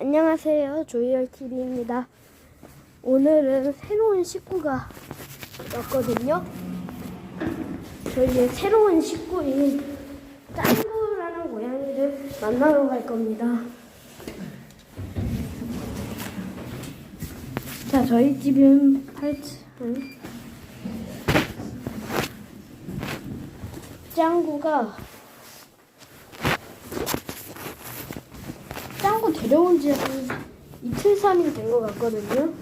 안녕하세요. 조이얼TV입니다. 오늘은 새로운 식구가 왔거든요. 저희의 새로운 식구인 짱구라는 고양이를 만나러 갈 겁니다. 자, 저희 집은 8층. 짱구가 짱구 데려온 지 한 이틀, 삼일 된 것 같거든요.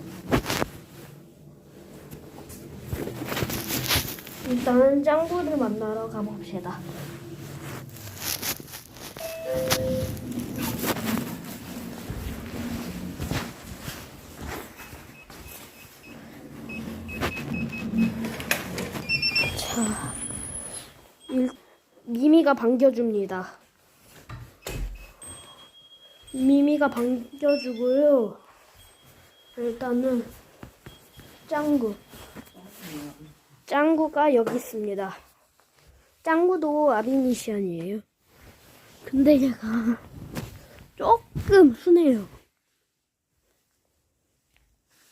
일단은 짱구를 만나러 가봅시다. 자, 일, 미미가 반겨줍니다. 미미가 반겨주고요. 일단은 짱구. 짱구가 여기 있습니다. 짱구도 아비미시안이에요. 근데 얘가 조금 순해요.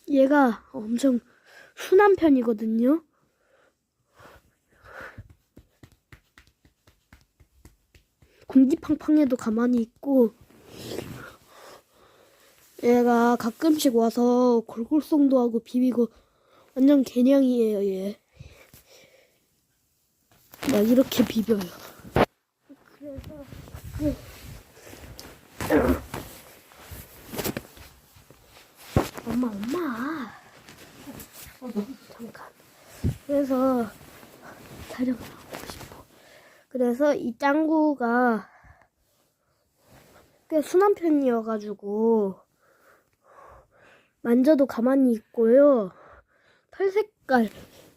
얘가 엄청 순한 편이거든요. 공기팡팡해도 가만히 있고 얘가 가끔씩 와서 골골송도 하고 비비고 완전 개냥이에요 얘. 막 이렇게 비벼요. 그래서 그 엄마 엄마 잠깐. 그래서 촬영을 하고 싶어. 그래서 이 짱구가 꽤 순한 편이어가지고 만져도 가만히 있고요. 털 색깔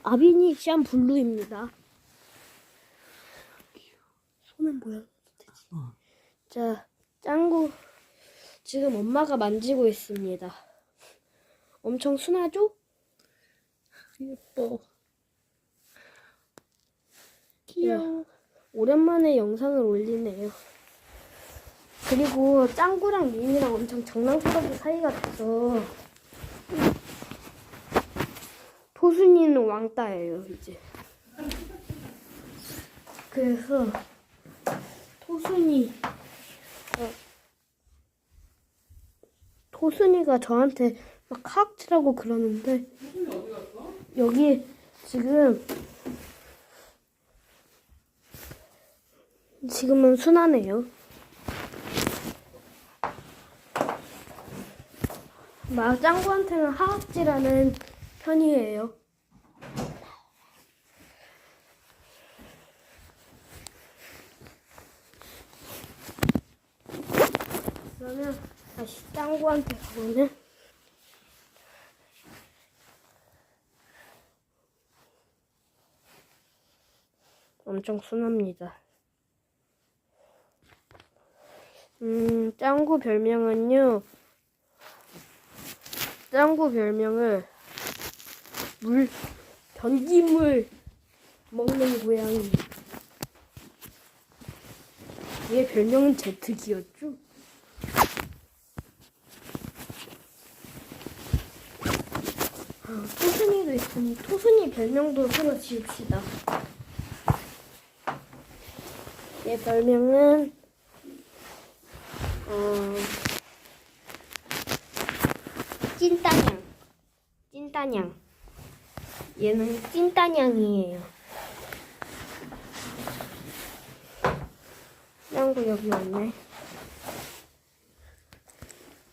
아비니시안 블루입니다. 손은 되지. 어. 자, 짱구 지금 엄마가 만지고 있습니다. 엄청 순하죠? 예뻐. 귀여워. 오랜만에 영상을 올리네요. 그리고 짱구랑 민이랑 엄청 장난꾸러기 사이가 돼서 토순이는 왕따예요 이제. 그래서 토순이 어, 토순이가 저한테 막 카악질하고 그러는데 여기 지금 지금은 순하네요. 막 짱구한테는 하악질하는 편이에요. 그러면 다시 짱구한테 가보면 엄청 순합니다. 음, 짱구 별명은요. 짱구 별명을 물 변기물 먹는 고양이. 얘 별명은 제트기였죠. 아, 토순이도 있으니 토순이 별명도 하나 지읍시다. 얘 별명은 어, 찐따냥. 찐따냥. 얘는 찐따냥이에요. 짱구 여기 왔네.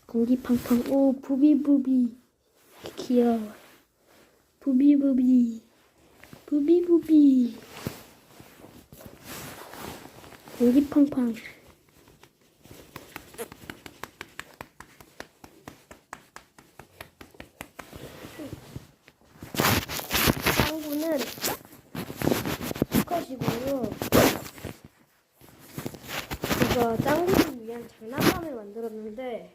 공기팡팡. 오, 부비부비. 귀여워. 부비부비. 부비부비. 공기팡팡. 짱구는 수컷이고요. 제가 짱구를 위한 장난감을 만들었는데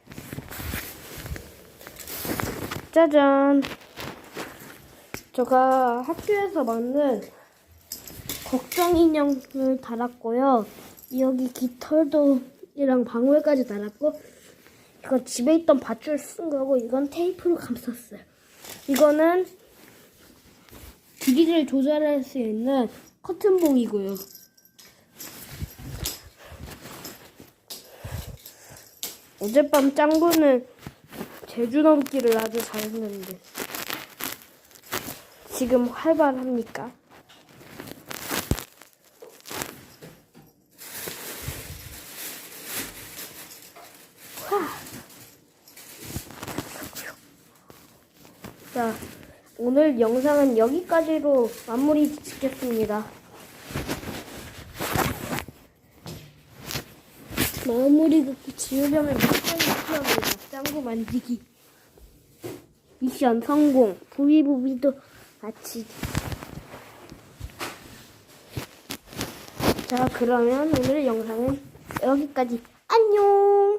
짜잔 제가 학교에서 만든 걱정 인형을 달았고요. 여기 깃털도 이랑 방울까지 달았고 이건 집에 있던 밧줄 쓴 거고 이건 테이프로 감쌌어요. 이거는 길이를 조절할 수 있는 커튼봉이고요. 어젯밤 짱구는 제주 넘기를 아주 잘했는데 지금 활발합니까? 자, 오늘 영상은 여기까지로 마무리 짓겠습니다. 마무리 지으려면 미션이 필요합니다. 짱구 만지기. 미션 성공. 부비부비도 마치기. 자, 그러면 오늘 영상은 여기까지. 안녕!